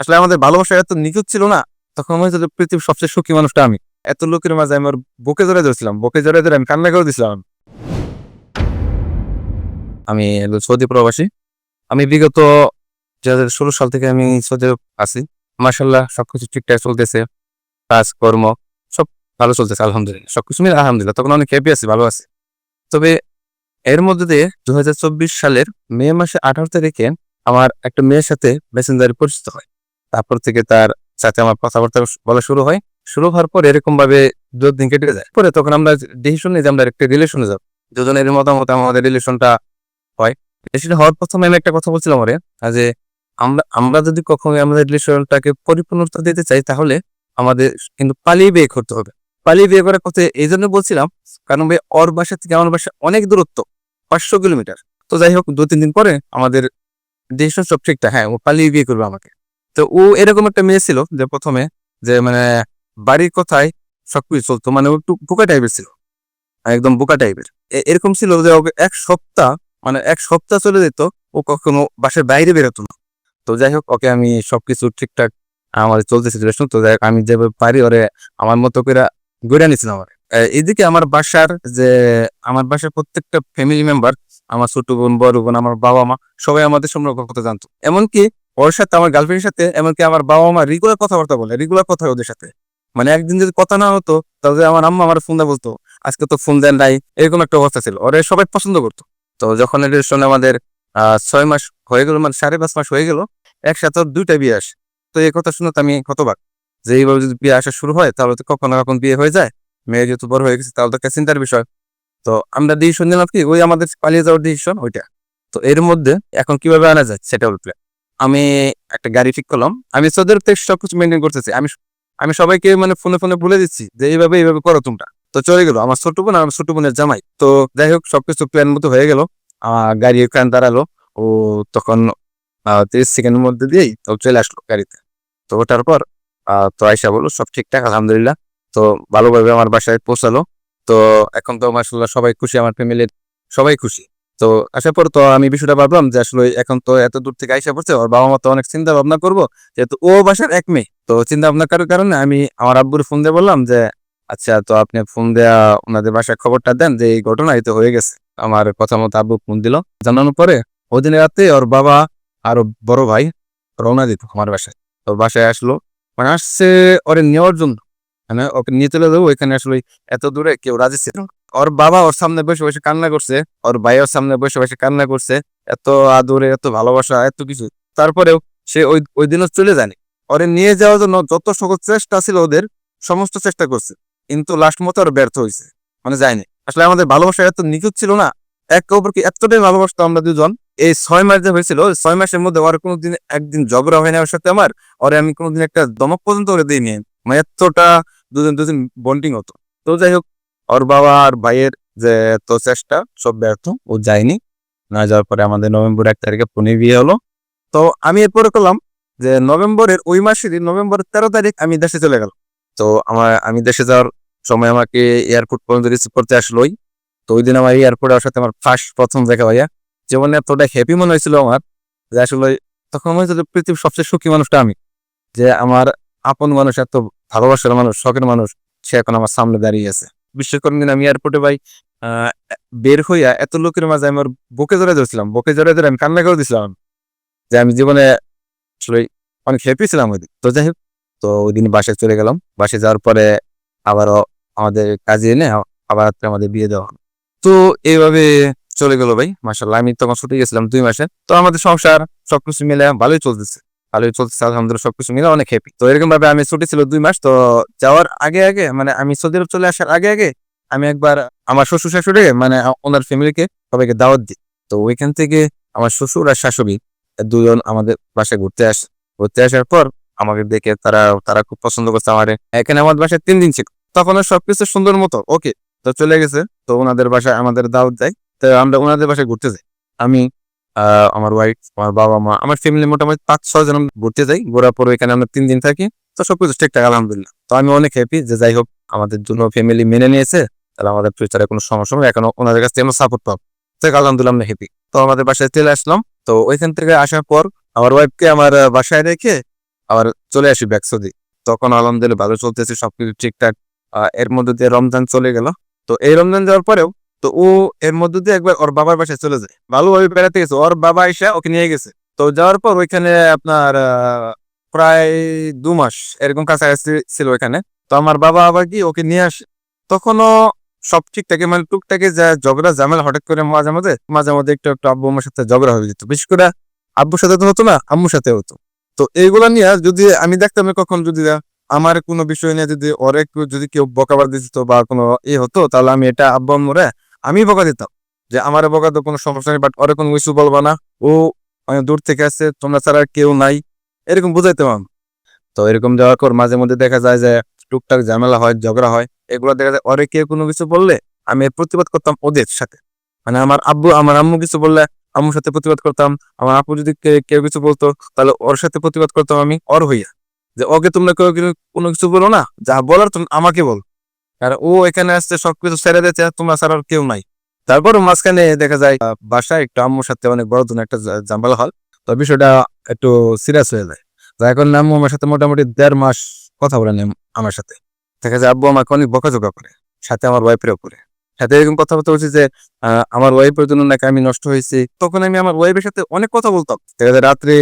আসলে আমাদের ভালোবাসা এত নিখুঁত ছিল না, তখন মনে হচ্ছে যে পৃথিবীর সবচেয়ে সুখী মানুষটা আমি। এত লোকের মাঝে আমি ওর বুকে জড়াই ধরেছিলাম, বুকে জড়াই ধরে আমি কান্না করে দিছিলাম। আমি সৌদি প্রবাসী। আমি বিগত দুই হাজার ষোলো সাল থেকে আমি সৌদি আছি। মার্শাল্লাহ সবকিছু ঠিকঠাক চলতেছে। কাজ, কর্ম, সব ভালো চলতেছে, আলহামদুলিল্লাহ। সবকিছু মিলে আলহামদুলিল্লাহ, তখন অনেক হ্যাপি আছি, ভালো আছি। তবে এর মধ্যে দিয়ে দুই হাজার চব্বিশ সালের মে মাসে আঠারো তারিখে আমার একটা মেয়ের সাথে মেসেঞ্জারে পরিচিত হয়। তারপর থেকে তার সাথে আমার কথাবার্তা বলা শুরু হয়। শুরু হওয়ার পর এরকম ভাবে দু দিন কেটে যায়। পরে তখন আমরা ডিসিশন নিই যে আমরা একটা রিলেশনে যাব। দুজনের মতামত, আমাদের রিলেশনটা হয়। রিলেশন হওয়ার প্রথমে আমি একটা কথা বলছিলাম আরে যে আমরা আমরা যদি কখনো আমাদের রিলেশনটাকে পরিপূর্ণতা দিতে চাই, তাহলে আমাদের কিন্তু পালিয়ে বিয়ে করতে হবে। পালিয়ে বিয়ে করার কথা এই জন্য বলছিলাম, কারণ ভাই, ওর বাসা থেকে আমার বাসা অনেক দূরত্ব, পাঁচশো কিলোমিটার। তো যাই হোক দু তিন দিন পরে আমাদের ডিসিশন সব ঠিকঠাক। হ্যাঁ ও পালিয়ে বিয়ে করবে আমাকে। তো ও এরকম একটা মেয়ে ছিল যে প্রথমে যে মানে বাড়ির কথায় সবকিছু চলতো মানে ও একটু বোকা টাইপের ছিল। একদম বোকা টাইপের এরকম ছিল যে ওকে এক সপ্তাহ মানে এক সপ্তাহ চলে যেত, ও কখনো বাসার বাইরে বেরোতো না। তো যাই হোক, ওকে আমি সবকিছু ঠিকঠাক আমার চলতেছে রিলেশন তো যাই আমি যেভাবে পারি ওরে আমার মতো করে গড়ে নিয়েছিলাম আমার এদিকে আমার বাসার যে, আমার বাসার প্রত্যেকটা ফ্যামিলি মেম্বার আমার ছোট বোন, বড় বোন, আমার বাবা মা সবাই আমাদের সম্পর্ক কথা জানতো। এমনকি ওর সাথে, আমার গার্লফ্রেন্ডের সাথে, এমনকি আমার বাবা মা রেগুলার কথাবার্তা বলে রেগুলার কথা ওদের সাথে। মানে একদিন যদি কথা না হতো, তাহলে আমার আম্মা আমার ফোন দিয়ে বলতো, আজকে তো ফোন দেন নাই। এরকম একটা অবস্থা ছিল। ওরা সবাই পছন্দ করতো। তো যখন রিলেশন আমাদের ছয় মাস হয়ে গেল মানে সাড়ে পাঁচ মাস হয়ে গেল, একসাথে দুইটা বিয়ে আসে। তো এই কথা শুনে তো আমি কতবার যে, এইভাবে যদি বিয়ে আসা শুরু হয়, তাহলে তো কখনো কখন বিয়ে হয়ে যায়। মেয়ে যেহেতু বড় হয়ে গেছে, তাহলে তো একটা চিন্তার বিষয়। তো আমরা ডিসিশন নিলাম কি, ওই আমাদের পালিয়ে যাওয়ার ডিসিশন ওইটা। তো এর মধ্যে এখন কীভাবে আনা যায়, সেটা হল plan। আমি একটা গাড়ি ঠিক করলাম। আমি সৌদের থেকে সবকিছু মেনটেন করতেছি। আমি আমি সবাইকে মানে ফোনে ফোনে বলে দিচ্ছি যে, এইভাবে এইভাবে করো তোমরা। তো চলে গেলো আমার ছোট বোন আমার ছোট বোনের জামাই। তো যাই হোক, সবকিছু প্ল্যান মতো হয়ে গেল। আহ গাড়ি ওখানে দাঁড়াল। ও তখন তিরিশ সেকেন্ডের মধ্যে দিয়েই তো চলে আসলো গাড়িতে। তো ওঠার পর তো আয়সা বলল, সব ঠিকঠাক, আলহামদুলিল্লাহ। তো ভালোভাবে আমার বাসায় পৌঁছালো। তো এখন তো মাসাল্লাহ সবাই খুশি, আমার ফ্যামিলির সবাই খুশি। তো আসার পর তো আমি বিষয়টা ভাবলাম যে আসলে এখন তো এত দূর থেকে আইসা পড়ছে, ওর বাবা মা তো অনেক চিন্তা ভাবনা করব। যেহেতু ও বাসার এক মেয়ে, তো চিন্তা ভাবনা করার কারণে আমি আমার আব্বুর ফোন দিয়ে বললাম যে আচ্ছা তো আপনি ফোন দেয়া ওনাদের বাসায় খবরটা দেন যে এই ঘটনা এই তো হয়ে গেছে। আমার কথা মতো আব্বু ফোন দিল। জানানোর পরে ওই দিন রাতে ওর বাবা আর বড় ভাই রওনা দিত আমার বাসায়। তো বাসায় আসলো। মানে আসছে ওরে নেওয়ার জন্য। মানে ওকে নিয়ে চলে যাব, ওইখানে আসলে এত দূরে কেউ রাজি ছিল ওর বাবা ওর সামনে বসে বসে কান্না করছে, ওর ভাই ওর সামনে বসে বসে কান্না করছে, এত আদরে, এত ভালোবাসা, এত কিছু। তারপরেও সে ওই ওই দিনও চলে যায়নি। ওরে নিয়ে যাওয়ার জন্য যত সকল চেষ্টা ছিল ওদের, সমস্ত চেষ্টা করছে। কিন্তু লাস্ট মতো আর ব্যর্থ হয়েছে মানে যায়নি। আসলে আমাদের ভালোবাসা এত নিখুঁত ছিল না, এক অপরকে এতটাই ভালোবাসতো আমরা দুজন। এই ছয় মাস যে হয়েছিল ছয় মাসের মধ্যে ওর কোনোদিন একদিন ঝগড়া হয় না ওর সাথে আমার, ওরে আমি কোনোদিন একটা দমক পর্যন্ত ওরে দিইনি মানে এতটা দুজন দুজন বন্ডিং হতো। তো যাই হোক ওর বাবা আর ভাইয়ের যে এত চেষ্টা, সব ব্যর্থ, ও যায়নি। না যাওয়ার পরে আমাদের নভেম্বর এক তারিখে পুনে বিয়ে হলো। তো আমি এরপরে করলাম যে নভেম্বরের ওই মাসেরই নভেম্বরের তেরো তারিখ আমি দেশে চলে গেলাম। তো আমার, আমি দেশে যাওয়ার সময় আমাকে এয়ারপোর্ট পর্যন্ত রিসিভ করতে আসলোই। তো ওই দিন আমার এয়ারপোর্টে সাথে আমার ফার্স্ট প্রথম দেখা ভাইয়া। জীবনে এতটা হ্যাপি মনে হয়েছিল আমার যে আসলে তখন মনে হয়েছিল পৃথিবীর সবচেয়ে সুখী মানুষটা আমি। যে আমার আপন মানুষ, এত ভালোবাসার মানুষ, শখের মানুষ, সে এখন আমার সামনে দাঁড়িয়ে আছে। বিশেষ করে দিন আমি এয়ারপোর্টে ভাই বের হইয়া এত লোকের মাঝে আমি ওর বুকে জড়াই ধরছিলাম। বুকে জড়াই ধরে আমি কান্না করে দিছিলাম। যে আমি জীবনে আসলে অনেক হ্যাপি ছিলাম ওই দিন। তো যাই হোক, তো ওই দিন বাসায় চলে গেলাম। বাসায় যাওয়ার পরে আবারও আমাদের কাজে এনে আবার আমাদের বিয়ে দেওয়া। তো এইভাবে চলে গেল ভাই মাসাল্লাহ আমি তখন ছুটে গেছিলাম দুই মাসে। তো আমাদের সংসার সবকিছু মিলে ভালোই চলতেছে। ভালোই চলতেছে, আলহামদুলিল্লাহ সবকিছু মিলে অনেক হ্যাপি তো এরকম ভাবে আমি ছুটি ছিল দুই মাস, তো যাওয়ার আগে আগে মানে আমি সৌদি আরব চলে আসার আগে আগে আমি একবার আমার শ্বশুর শাশুড়ি মানে ওনার ফ্যামিলিকে সবাইকে দাওয়াত দিই। তো ওইখান থেকে আমার শ্বশুর আর শাশুড়ি দুজন আমাদের বাসায় ঘুরতে আসে, ঘুরতে আসার পর আমাকে দেখে তারা তারা খুব পছন্দ করছে আমার। এখানে আমার বাসায় তিন দিন ছিল। তখন সবকিছু সুন্দর মতো ওকে তো চলে গেছে। তো ওনাদের বাসায় আমাদের দাওয়াত দেয়। তো আমরা ওনাদের বাসায় ঘুরতে যাই। আমি আমার ওয়াইফ আমার বাবা, মা, আমার ফ্যামিলি মোটামুটি পাঁচ ছয় জন ঘুরতে যাই। ঘোরার পর এখানে আমরা তিন দিন থাকি। তো সবকিছু ঠিকঠাক, আলহামদুলিল্লাহ। তো আমি অনেক হ্যাপি যে যাই হোক, আমাদের জন্য ফ্যামিলি মেনে নিয়েছে। তাহলে আমাদের ফিউচারে কোনো সমস্যা হবে এখন ওনাদের কাছ থেকে আমরা সাপোর্ট পাবো। তো আলহামদুলিল্লাহ আমরা হ্যাপি তো আমাদের বাসায় চলে আসলাম। তো ওইখান থেকে আসার পর আমার ওয়াইফকে আমার বাসায় রেখে আবার চলে আসি ব্যাক সৌদি তখন আলহামদুলিল্লাহ ভালো চলতেছে, সবকিছু ঠিকঠাক। এর মধ্যে দিয়ে রমজান চলে গেল। তো এই রমজান যাওয়ার পরেও তো ও এর মধ্যে দিয়ে একবার ওর বাবার বাসায় চলে যায়। ভালোভাবে বেড়াতে গেছে। ওর বাবা এসে ওকে নিয়ে গেছে। তো যাওয়ার পর ওইখানে আপনার প্রায় দু মাস এরকম কাছাকাছি ছিল ওইখানে। তো আমার বাবা আবার কি ওকে নিয়ে আসে। তখনও সব ঠিকঠাকই মানে টুকটাকে যা ঝগড়া, ঝামেলা হঠাৎ করে মাঝে মাঝে মাঝে মাঝে একটু একটু আব্বু আমার সাথে ঝগড়া হয়ে যেত। বিশেষ করে আব্বুর সাথে তো হতো না, আম্মুর সাথে হতো। তো এইগুলা নিয়ে যদি আমি দেখতাম কখন যদি আমার কোনো বিষয় নিয়ে যদি ওর যদি কেউ বকাবার দিত বা কোনো ই হতো, তাহলে আমি এটা আব্বু আম্মুরে আমি বকা দিতাম যে আমার বকা তো কোনো সমস্যা নেই বাট ওরে কোনো কিছু বলবা না। ও দূর থেকে আসছে, তোমরা ছাড়া কেউ নাই। এরকম বুঝাইতাম তো এরকম যাওয়ার পর মাঝে মধ্যে দেখা যায় যে টুকটাক ঝামেলা হয়, ঝগড়া হয়। এগুলো দেখা যায় ওরে কেউ কোনো কিছু বললে আমি প্রতিবাদ করতাম ওদের সাথে। মানে আমার আব্বু, আমার আম্মু কিছু বললে আম্মুর সাথে প্রতিবাদ করতাম। আমার আপু যদি কেউ কিছু বলতো, তাহলে ওর সাথে প্রতিবাদ করতাম আমি, ওর হইয়া। যে ওকে তোমরা কেউ কোনো কিছু বলো না, যা বলার তুমি আমাকে বল। আর ও এখানে আসছে, সবকিছু ছেড়ে দিতে তোমরা ছাড়া কেউ নাই। তারপর মাঝখানে দেখা যায় বাসায় একটু আম্মুর সাথে অনেক বড় ধরনের একটা জা- ঝামেলা হল তো বিষয়টা একটু সিরিয়াস হয়ে যায়। তো এখন আম্মু আমার সাথে মোটামুটি দেড় মাস কথা বলেন আমার সাথে। দেখা যায় আব্বু আমাকে অনেক বকাঝকা করে, সাথে আমার ওয়াইফেরও করে। সাথে এরকম কথাবার্তা হচ্ছে যে আমার ওয়াইফের জন্য নাকি আমি নষ্ট হয়েছি। তখন আমি আমার ওয়াইফের সাথে অনেক কথা বলতাম। দেখা যায় রাত্রে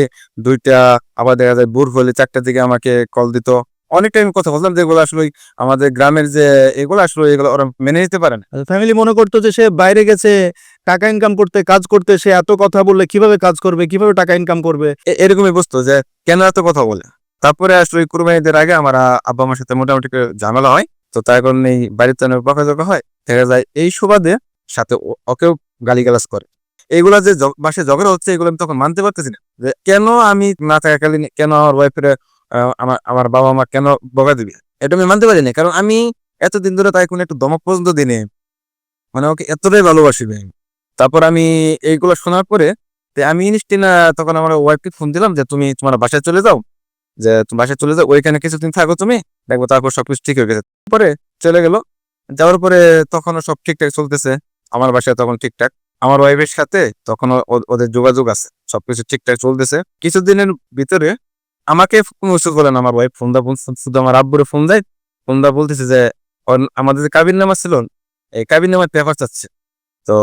দুইটা, আবার দেখা যায় ভোর হলে চারটার দিকে আমাকে কল দিত। অনেক টাইম কথা বলতাম যেগুলো আসলে আমাদের গ্রামের যে এগুলো আসলে এগুলো ওরা মেনে নিতে পারে না। ফ্যামিলি মনে করতো যে সে বাইরে গেছে টাকা ইনকাম করতে কাজ করতে সে এত কথা বললে কীভাবে কাজ করবে কীভাবে টাকা ইনকাম করবে? এরকমই বুঝতো যে কেন এত কথা বলে? তারপরে আসলে ওই কুরবানিদের আগে আমার আব্বা আমার সাথে মোটামুটি ঝামেলা হয়। তো তার কারণে এই বাড়িতে অনেক বকাঝকা হয়। দেখা যায় এই সুবাদে সাথে ওকেও গালিগালাজ করে। এইগুলা যে বাসায় ঝগড়া হচ্ছে এগুলো আমি তখন মানতে পারতেছি না। যে কেন আমি না থাকাকালীন কেন আমার ওয়াইফের আমার আমার বাবা মা কেন বকা দিবে? এটা আমি মানতে পারি না কারণ আমি এতদিন ধরে তাই কোনো একটু দমক পর্যন্ত দিনে। মানে ওকে এতটাই ভালোবাসিবে তারপর আমি এইগুলো শোনার পরে আমি না তখন আমার ওয়াইফকে ফোন দিলাম যে, তুমি তোমার বাসায় চলে যাও। যে, তুমি বাসায় চলে যাও, ওইখানে কিছুদিন থাকো তুমি, দেখব তারপর সবকিছু ঠিক হয়ে গেছে। পরে চলে গেল। যাওয়ার পরে তখনও সব ঠিকঠাক চলতেছে। আমার বাসায় তখন ঠিকঠাক। আমার ওয়াইফের সাথে তখন ওদের যোগাযোগ আছে। সবকিছু ঠিকঠাক চলতেছে। কিছুদিনের ভিতরে আমাকে কোনো কিছু না আমার ওয়াইফ ফোন দা শুধু আমার আব্বুরে ফোন দেয় ফোন দা বলতেছে যে আমাদের যে কাবির নামা ছিল, এই কাবির নামার পেপার চাচ্ছে। তো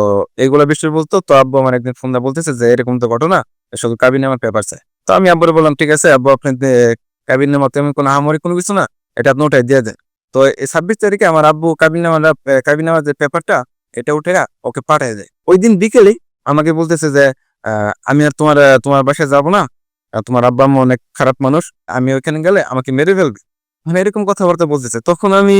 এইগুলা বিষয় বলতো, তো আব্বু আমার একদিন ফোন দা বলতেছে যে, এরকম তো ঘটনা শুধু কাবির নামার পেপার চাই তো আমি আব্বুরে বললাম, ঠিক আছে, আব্বু, আপনি কাবির নামা তেমন কোনো হামারি কোনো কিছু না, এটা আপনি ওটাই দিয়ে দেন। তো এই ছাব্বিশ তারিখে আমার আব্বু কাবির নামার কাবির নামার যে পেপারটা এটা উঠে ওকে পাঠিয়ে দেয়। ওই দিন বিকেলেই আমাকে বলতেছে যে আমি আর তোমার তোমার বাসায় যাব না তোমার আব্বা আম্মা অনেক খারাপ মানুষ, আমি ওইখানে গেলে আমাকে মেরে ফেলবে। মানে এরকম কথাবার্তা বলতেছে। তখন আমি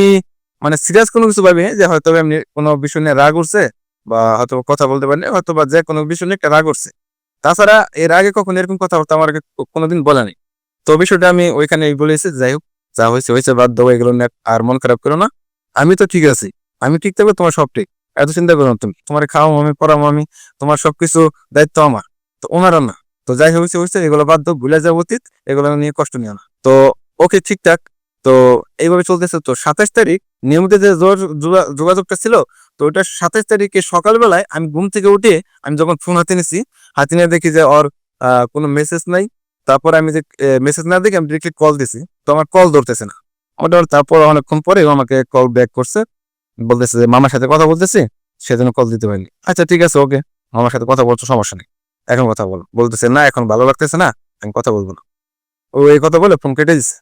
মানে সিরিয়াস কোনো কিছু ভাবি যে হয়তো এমনি কোনো বিষয় নিয়ে রাগ উঠছে বা হয়তো কথা বলতে পারিনি হয়তো বা যে কোনো বিষয় নিয়ে একটা রাগ উঠছে। তাছাড়া এর আগে কখনো এরকম কথাবার্তা আমার কোনোদিন বলেনি তো বিষয়টা আমি ওইখানে বলেছি, যাই হোক, যা হয়েছে হয়েছে, বাদ দাও, এগুলো নিয়ে আর মন খারাপ করো না। আমি তো ঠিক আছি। আমি ঠিক থাকব, তোমার সব ঠিক। এত চিন্তা করো তুমি। তোমার খাওয়াও আমি পড়াবো আমি তোমার সবকিছু দায়িত্ব আমার। তো ওনারা না। তো যাই হয়েছে হয়েছে এগুলো দাও, ভুলে যাব অতীত, এগুলো নিয়ে কষ্ট নিও না। তো, ওকে ঠিকঠাক তো, এইভাবে চলতেছে। তো, সাতাশ তারিখ, নিয়মিত যে যোগ- যোগাযোগটা ছিল, তো ওটা সাতাশ তারিখে সকালবেলায় আমি ঘুম থেকে উঠে আমি যখন ফোন হাতে নিছি, হাতে নিয়ে দেখি যে ওর কোনো মেসেজ নাই। তারপর আমি যে মেসেজ না দেখে আমি ডিরেক্টলি কল দিছি। তো আমার কল ধরতেছে না। মোটামুটি তারপর অনেকক্ষণ পরে আমাকে কল ব্যাক করছে। বলতেছে যে, মামার সাথে কথা বলতেছি, সেজন্য কল দিতে পারিনি। আচ্ছা ঠিক আছে, ওকে। মামার সাথে কথা বলছো সমস্যা নেই। এখন কথা বলো। বলতেছে, না, এখন ভালো লাগতেছে না, আমি কথা বলব না। ও এই কথা বলে ফোন কেটে দিছে।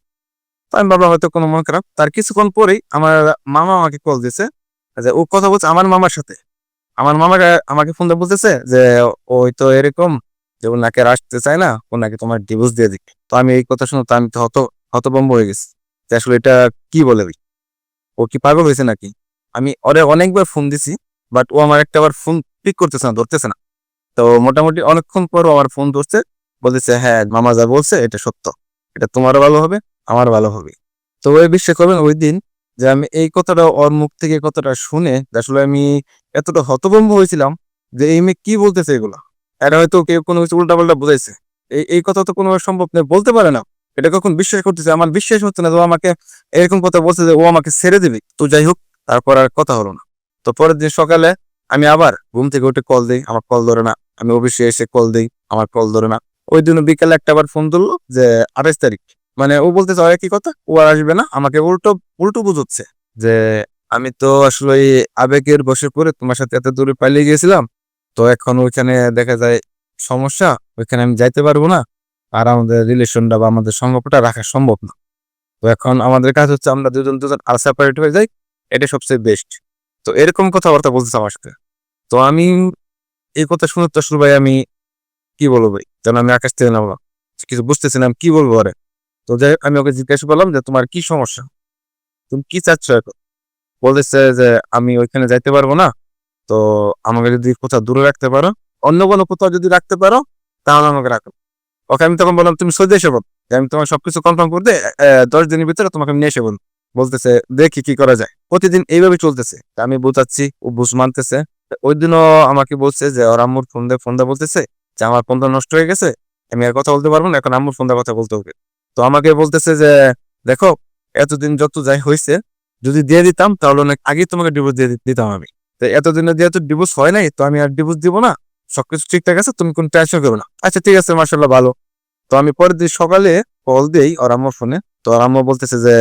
তো আমি ভাবলাম হয়তো কোনো মন খারাপ। তার কিছুক্ষণ পরেই আমার মামা আমাকে কল দিছে যে ও কথা বলছে আমার মামার সাথে। আমার মামাকে আমাকে ফোন দিয়ে বলতেছে যে, ওই তো এরকম যে ও নাকি আর আসতে চায় না ও নাকি তোমার ডিভোর্স দিয়ে দিক। তো আমি এই কথা শুনে তো আমি তো হত হতবম্ব হয়ে গেছি যে আসলে এটা কি বলে? ও কি পাগল হয়েছে নাকি? আমি ওরে অনেকবার ফোন দিছি বাট ও আমার একটা আবার ফোন পিক করতেছে না, ধরতেছে না। তো মোটামুটি অনেকক্ষণ পর আমার ফোন ধরছে, বলতেছে হ্যাঁ মামা যা বলছে, এটা সত্য। এটা তোমারও ভালো হবে আমার ভালো হবে। তো ওই বিশ্বাস করবেন, ওই দিন যে আমি এই কথাটা ওর মুখ থেকে কথাটা শুনে আসলে আমি এতটা হতভম্ব হয়েছিলাম যে এই মেয়ে কি বলতেছে এগুলা? এটা হয়তো কেউ কোনো কিছু উল্টাপাল্টা বুঝাইছে। এই এই কথা তো কোনো সম্ভব নেই বলতে পারে না। এটা কখন বিশ্বাস করতেছে? আমার বিশ্বাস হচ্ছে না তো আমাকে এরকম কথা বলছে যে ও আমাকে ছেড়ে দিবে। তো যাই হোক, তারপর আর কথা হলো না। তো পরের দিন সকালে আমি আবার ঘুম থেকে উঠে কল দিই, আমার কল ধরে না। আমি অফিসে এসে কল দিই, আমার কল ধরে না। ওই দিন বিকালে একটা আবার ফোন ধরলো যে আঠাইশ তারিখ। মানে ও বলতে চাও কি কথা? ও আর আসবে না। আমাকে উল্টো উল্টো বুঝচ্ছে যে, আমি তো আসলে এই আবেগের বসে পড়ে তোমার সাথে এত দূরে পালিয়ে গিয়েছিলাম। তো এখন ওইখানে দেখা যায় সমস্যা, ওইখানে আমি যাইতে পারব না। আর আমাদের রিলেশনটা বা আমাদের সম্পর্কটা রাখা সম্ভব না। তো এখন আমাদের কাজ হচ্ছে, আমরা দুজন দুজন আর সেপারেট হয়ে যাই। এটা সবচেয়ে বেস্ট তো এরকম কথাবার্তা বলতেছে আমার সাথে। তো আমি এই কথা শুনে তো ভাই আমি কি বলব ভাই? যেন আমি আকাশ থেকে নামলাম। কিছু বুঝতেছি না কি বলব আরে? তো যাই আমি ওকে জিজ্ঞাসা করলাম যে, তোমার কি সমস্যা? তুমি কি চাচ্ছ এখন? বলতেছে যে, আমি ওইখানে যাইতে পারব না। তো আমাকে যদি কোথাও দূরে রাখতে পারো, অন্য কোনো কোথাও যদি রাখতে পারো, তাহলে আমাকে রাখো। ওকে, আমি তখন বললাম, তুমি সৌদি এসে বল। আমি তোমার সবকিছু কনফার্ম করতে দশ দিনের ভিতরে তোমাকে আমি নিয়ে এসে বল বলতেছে, দেখি কি করা যায়। প্রতিদিন এইভাবে চলতেছে। আমি বোঝাচ্ছি, ও বুঝ মানতেছে। ওই দিনও আমাকে বলছে যে, ওর আম্মুর ফোন দিয়ে ফোন দিয়ে বলতেছে যে, আমার ফোনটা নষ্ট হয়ে গেছে, আমি আর কথা বলতে পারব না, এখন আম্মুর ফোন দিয়ে কথা বলতে হবে। তো আমাকে বলতেছে যে, দেখো, এতদিন যত যাই হয়েছে যদি দিয়ে দিতাম, তাহলে অনেক আগেই তোমাকে ডিভোর্স দিয়ে দিতাম আমি। তো এতদিনে যেহেতু ডিভোর্স হয় নাই, তো আমি আর ডিভোর্স দিব না, সবকিছু ঠিকঠাক আছে, তুমি কোনো টেনশন করবে না। আচ্ছা ঠিক আছে মার্শাল্লাহ ভালো। তো আমি পরের দিন সকালে কল দিই ওর আম্মুর ফোনে, তো ওর আম্মু বলতেছে যে,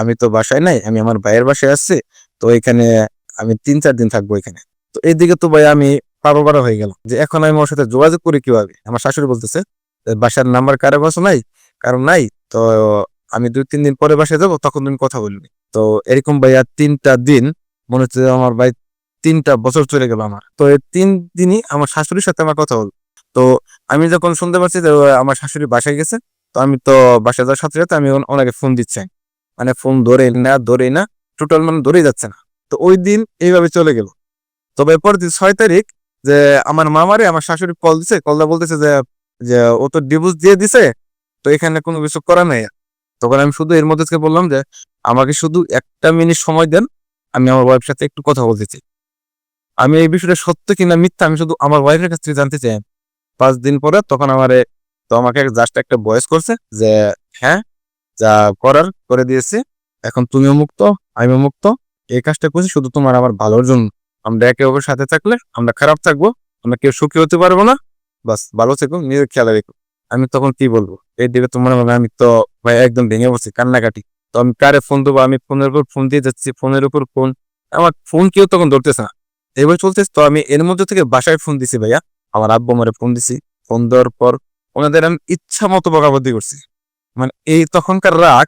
আমি তো বাসায় নাই, আমি আমার ভাইয়ের বাসায় আসছি তো এখানে আমি তিন, চার দিন থাকব এখানে। তো এইদিকে তো ভাই আমি পারো পারো হয়ে গেল যে এখন আমি ওর সাথে যোগাযোগ করি কীভাবে? আমার শাশুড়ি বলতেছে বাসার নাম্বার কারও কাছে নাই? কারণ নাই? তো আমি দুই, তিন দিন পরে বাসায় যাব, তখন তুমি কথা বলবি। তো এরকম ভাইয়া তিনটা দিন, মনে হচ্ছে আমার ভাই তিনটা বছর চলে গেল আমার। তো এই তিন দিনই আমার শাশুড়ির সাথে আমার কথা হলো তো আমি যখন শুনতে পাচ্ছি যে আমার শাশুড়ি বাসায় গেছে, তো আমি তো বাসায় যাওয়ার সাথে সাথে আমি ওন- ওনাকে ফোন দিচ্ছি। মানে ফোন ধরে না ধরে না টোটাল মানে ধরেই যাচ্ছে না। তো ওই দিন এইভাবে চলে গেল। তবে দিন ছয় তারিখ যে আমার মামারে, আমার শাশুড়ি কল দিছে কলটা বলতেছে যে যে ও তো ডিভোর্স দিয়ে দিছে, তো এখানে কোনো কিছু করা নাই। তখন আমি শুধু এর মধ্যে বললাম যে, আমাকে শুধু একটা মিনিট সময় দেন, আমি আমার ওয়াইফের সাথে একটু কথা বলতে চাই। আমি এই বিষয়টা সত্য কিনা মিথ্যা আমি শুধু আমার ওয়াইফের কাছ থেকে জানতে চাই। পাঁচ দিন পরে তখন আমারে, তো আমাকে জাস্ট একটা ভয়েস করছে যে হ্যাঁ যা করার করে দিয়েছি, এখন তুমিও মুক্ত, আমিও মুক্ত, এই কাজটা করছি শুধু তোমার আমার ভালোর জন্য। আমরা একে অপরের সাথে থাকলে আমরা খারাপ থাকব, আমরা কেউ সুখী হতে পারব না। বাস, ভালো থেকো, নিজের খেয়াল রেখো। আমি তখন কি বলব? এই দিকে তোমার মানে আমি তো ভাই একদম ভেঙে বসছি কান্নাকাটি। তো আমি কারে ফোন দেবো? আমি ফোনের উপর ফোন দিয়ে যাচ্ছি, ফোনের উপর ফোন। আমার ফোন কেউ তখন ধরতেছে না। এবার চলতেছে, তো আমি এর মধ্যে থেকে বাসায় ফোন দিছি ভাইয়া। আমার আব্বু আমারে ফোন দিছি। ফোন দেওয়ার পর ওনাদের আমি ইচ্ছা মতো বকাবদি করছি। মানে এই তখনকার রাগ,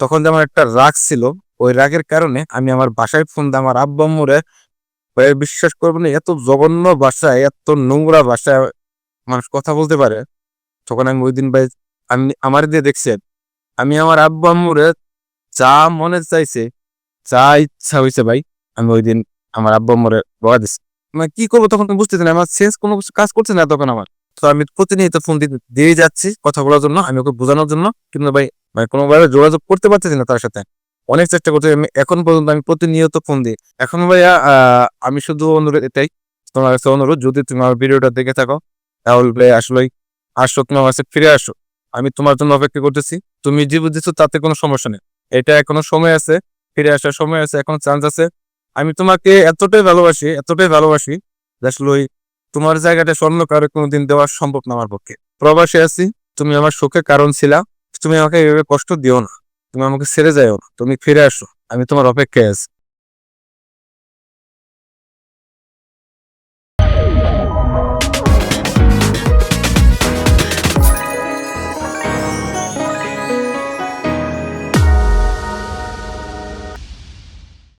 তখন যে আমার একটা রাগ ছিল, ওই রাগের কারণে আমি আমার বাসায় ফোন দিয়ে আমার আব্বু ভাই বিশ্বাস করবেন এত জঘন্য ভাষায়, এত নোংরা ভাষায় মানুষ কথা বলতে পারে। তখন আমি ওই দিন ভাই, আমি, আমার দিয়ে দেখছেন আমি আমার আব্বু আম্মুরে যা মনে চাইছে, যা ইচ্ছা হয়েছে ভাই, আমি ওই দিন আমার আব্বু আম্মুরে বকা দিচ্ছি মানে কি করব তখন বুঝতেছি না, আমার সেন্স কোনো কিছু কাজ করছে না তখন আমার। তো আমি প্রতিনিয়ত ফোন দিয়ে যাচ্ছি কথা বলার জন্য, আমি ওকে বোঝানোর জন্য, কিন্তু ভাই মানে কোনোভাবে যোগাযোগ করতে পারতেছি না তার সাথে। অনেক চেষ্টা করছি আমি এখন পর্যন্ত আমি প্রতিনিয়ত ফোন দিই। এখন ভাইয়া আমি শুধু অনুরোধ এটাই তোমার কাছে অনুরোধ, যদি তুমি আমার ভিডিওটা দেখে থাকো, তাহলে ভাই আসলে আসো, তোমার কাছে ফিরে আসো। আমি তোমার জন্য অপেক্ষা করতেছি। তুমি যে বুঝেছ তাতে কোনো সমস্যা নেই। এটা এখনও সময় আছে, ফিরে আসার সময় আছে, এখন চান্স আছে। আমি তোমাকে এতটাই ভালোবাসি এতটাই ভালোবাসি আসলে ওই তোমার জায়গাটা স্বর্ণ কারও কোনোদিন দেওয়া সম্ভব না আমার পক্ষে। প্রবাসে আছি, তুমি আমার সুখে কারণ ছিলা, তুমি আমাকে এভাবে কষ্ট দিও না। তুমি আমাকে ছেড়ে যাও তুমি ফিরে আসো আমি তোমার অপেক্ষায় আছি।